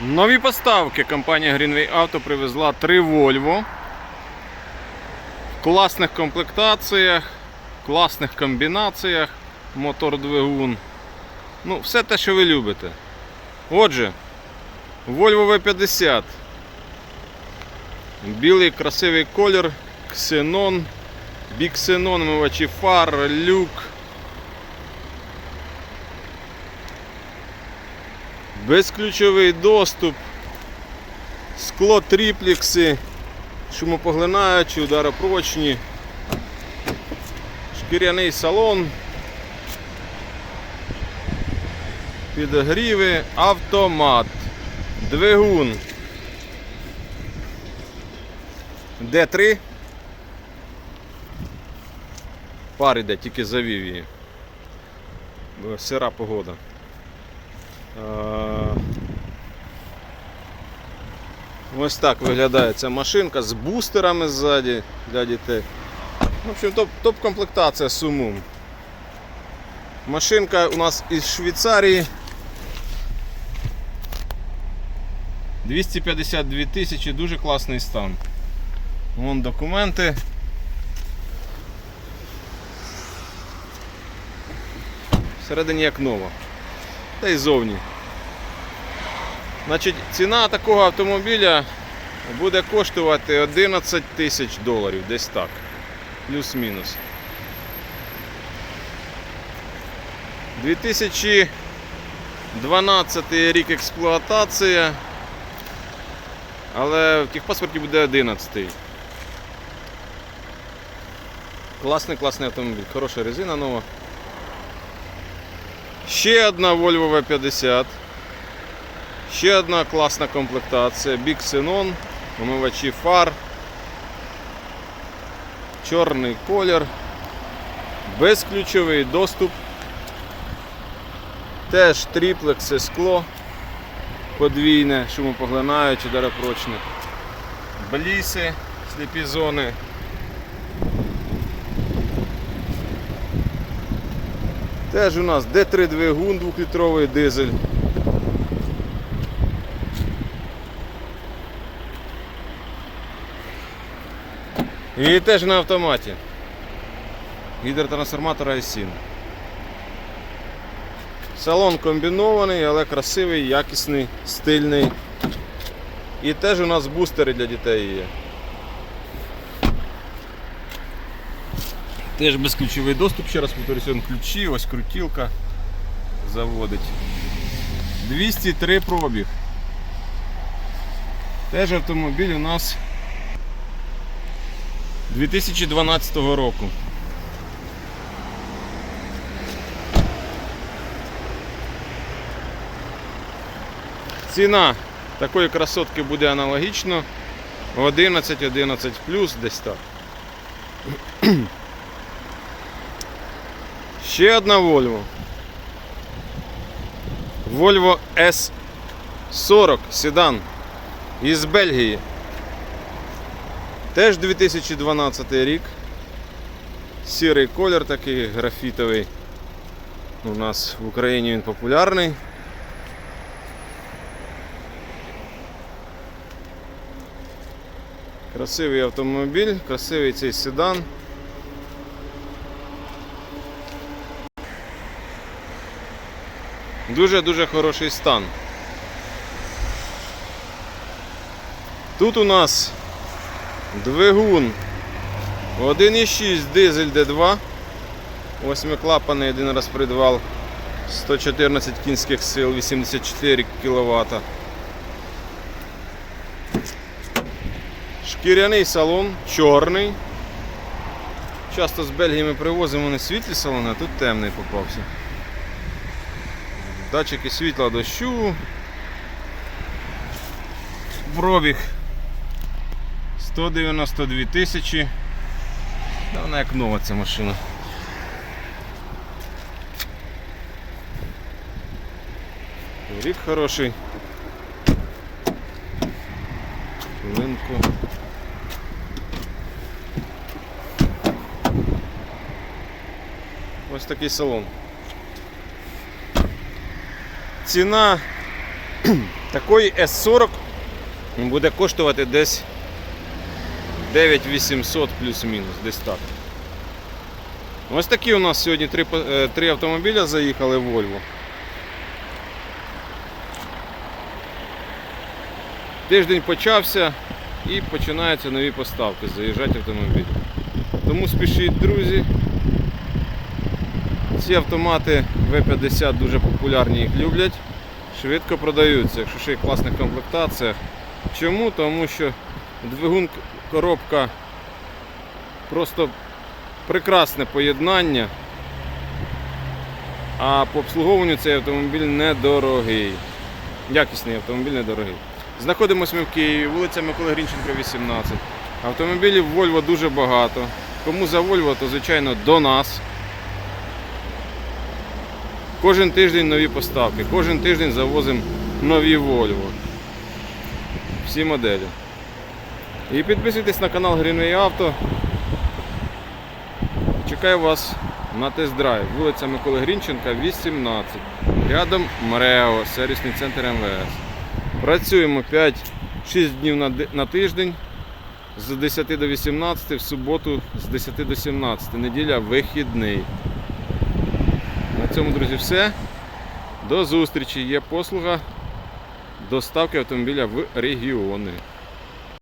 Нові поставки компанія Greenway Auto привезла три Volvo. В класних комплектаціях, класних комбінаціях, мотор-двигун. Ну, все те, що ви любите. Отже, Volvo V50. Білий красивий колір, ксенон, біксенон, мивачі фар, люк. Безключовий доступ, скло тріплікси, шумопоглинаючі, ударопрочні, шкіряний салон, підогріви, автомат, двигун. Д3. Пар іде, тільки завів її. Бо Сира погода. Е, Ось так виглядає ця машинка з бустерами ззаді для дітей. В общем, топ- топ-комплектація з сумом. Машинка у нас із Швейцарії. 252 тисячі, дуже класний стан. Вон документи. Всередині як нова. Та й зовні. Значить, ціна такого автомобіля буде коштувати 11 тисяч доларів, десь так. Плюс-мінус. 2012 рік експлуатація. Але в техпаспорті буде 11. Класний, класний автомобіль, хороша резина нова. Ще одна Volvo V50. Ще одна класна комплектація. Big Xenon, омивачі фар. Чорний колір. Безключовий доступ. Теж тріплекси скло. Подвійне, шумопоглинаюче, даропрочне. Бліси, сліпі зони. Теж у нас D3 двигун 2-літровий дизель. І теж на автоматі. Гідротрансформатор i7. Салон комбінований, але красивий, якісний, стильний. І теж у нас бустери для дітей є. Теж безключовий доступ, ще раз повторюся, ключі, ось крутілка заводить. 203 пробіг. Теж автомобіль у нас 2012 року. Ціна такої красотки буде аналогічно 11-11 плюс десь так. Ще одна Volvo. Volvo S40 седан із Бельгії. Теж 2012 рік. Сірий колір такий графітовий. У нас в Україні він популярний. Красивий автомобіль, красивий цей седан. Дуже-дуже хороший стан. Тут у нас двигун 1,6 дизель D2. Восьмиклапаний один раз придвал 114 кінських сил, 84 кВт. Шкіряний салон, чорний. Часто з Бельгії ми привозимо вони світлі салони, а тут темний попався. Датчики світла дощу. Пробіг 192 тисячі. Та Вона як нова ця машина. Рік хороший. Хвилинку. Ось такий салон. Ціна Такий S40 буде коштувати десь 9800 плюс-мінус, десь так. Ось такі у нас сьогодні три, е, три автомобіля заїхали в Volvo. Тиждень почався і починаються нові поставки, заїжджати автомобілі. Тому спішіть, друзі. Ці автомати V50 дуже популярні, їх люблять. Швидко продаються, якщо ще й в класних комплектаціях. Чому? Тому що двигун коробка просто прекрасне поєднання. А по обслуговуванню цей автомобіль недорогий. Якісний автомобіль недорогий. Знаходимося ми в Києві, вулиця Миколи Грінченка, 18. Автомобілів Volvo дуже багато. Кому за Volvo, то звичайно до нас. Кожен тиждень нові поставки, кожен тиждень завозимо нові Volvo. Всі моделі. І підписуйтесь на канал Greenway Auto. Чекаю вас на тест-драйв. Вулиця Миколи Грінченка, 18. Рядом МРЕО, сервісний центр МВС. Працюємо 5-6 днів на, тиждень з 10 до 18, в суботу з 10 до 17. Неділя вихідний. Цьому, друзі, все. До зустрічі. Є послуга доставки автомобіля в регіони.